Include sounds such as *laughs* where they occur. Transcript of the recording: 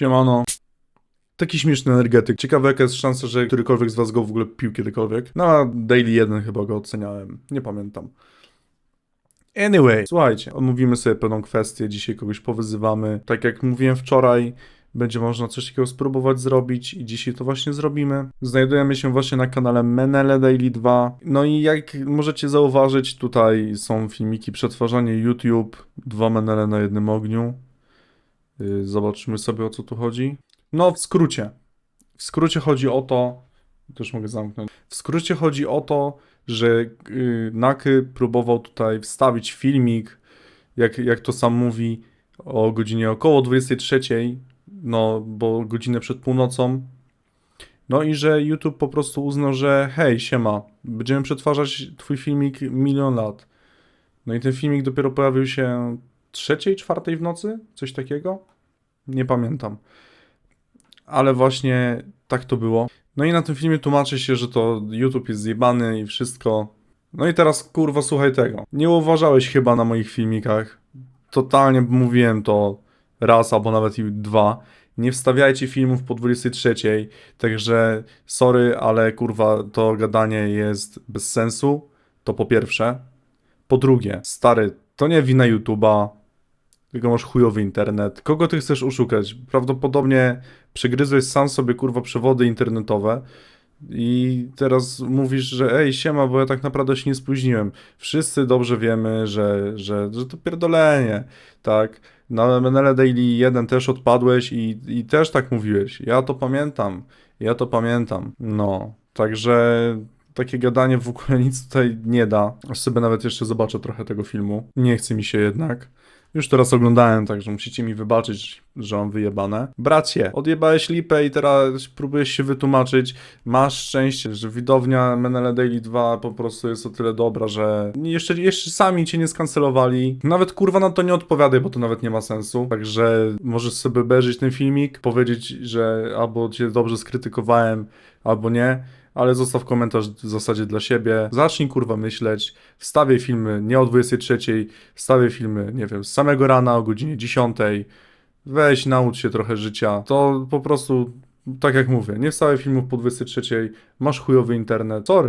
Siemano. Taki śmieszny energetyk. Ciekawe jaka jest szansa, że którykolwiek z was go w ogóle pił kiedykolwiek. Na Daily 1 chyba go oceniałem. Nie pamiętam. Anyway, słuchajcie, omówimy sobie pewną kwestię, dzisiaj kogoś powyzywamy. Tak jak mówiłem wczoraj, będzie można coś takiego spróbować zrobić i dzisiaj to właśnie zrobimy. Znajdujemy się właśnie na kanale Menele Daily 2. No i jak możecie zauważyć, tutaj są filmiki przetwarzanie YouTube, dwa Menele na jednym ogniu. Yy, Zobaczymy sobie o co tu chodzi. No, w skrócie. W skrócie chodzi o to. Też mogę zamknąć. W skrócie chodzi o to, że yy, Naky próbował tutaj wstawić filmik, jak, jak to sam mówi, o godzinie około 23, no bo godzinę przed północą. No i że YouTube po prostu uznał, że hej, siema, będziemy przetwarzać twój filmik milion lat. No i ten filmik dopiero pojawił się trzeciej, czwartej w nocy? Coś takiego? Nie pamiętam. Ale właśnie tak to było. No i na tym filmie tłumaczy się, że to YouTube jest zjebany i wszystko. No i teraz kurwa słuchaj tego. Nie uważałeś chyba na moich filmikach. Totalnie mówiłem to raz albo nawet i dwa. Nie wstawiajcie filmów po 23, także sorry, ale kurwa to gadanie jest bez sensu. To po pierwsze. Po drugie, stary, to nie wina YouTube'a, tylko masz chujowy internet. Kogo ty chcesz oszukać? Prawdopodobnie przegryzłeś sam sobie kurwa przewody internetowe i teraz mówisz, że ej siema, bo ja tak naprawdę się nie spóźniłem. Wszyscy dobrze wiemy, że, że, że to pierdolenie, tak? Na Menele Daily 1 też odpadłeś i, i też tak mówiłeś. Ja to pamiętam. Ja to pamiętam. No, także takie gadanie w ogóle *laughs* nic tutaj nie da. Aż sobie nawet jeszcze zobaczę trochę tego filmu. Nie chce mi się jednak. Już teraz oglądałem, także musicie mi wybaczyć, że mam wyjebane. Bracie, odjebałeś lipę i teraz próbujesz się wytłumaczyć. Masz szczęście, że widownia Menele Daily 2 po prostu jest o tyle dobra, że jeszcze, jeszcze sami cię nie skancelowali. Nawet kurwa na to nie odpowiadaj, bo to nawet nie ma sensu. Także możesz sobie obejrzeć ten filmik, powiedzieć, że albo cię dobrze skrytykowałem, albo nie ale zostaw komentarz w zasadzie dla siebie. Zacznij kurwa myśleć. Wstawię filmy nie o 23, wstawię filmy, nie wiem, z samego rana o godzinie 10. Weź, naucz się trochę życia. To po prostu, tak jak mówię, nie wstawię filmów po 23, masz chujowy internet. Sorry.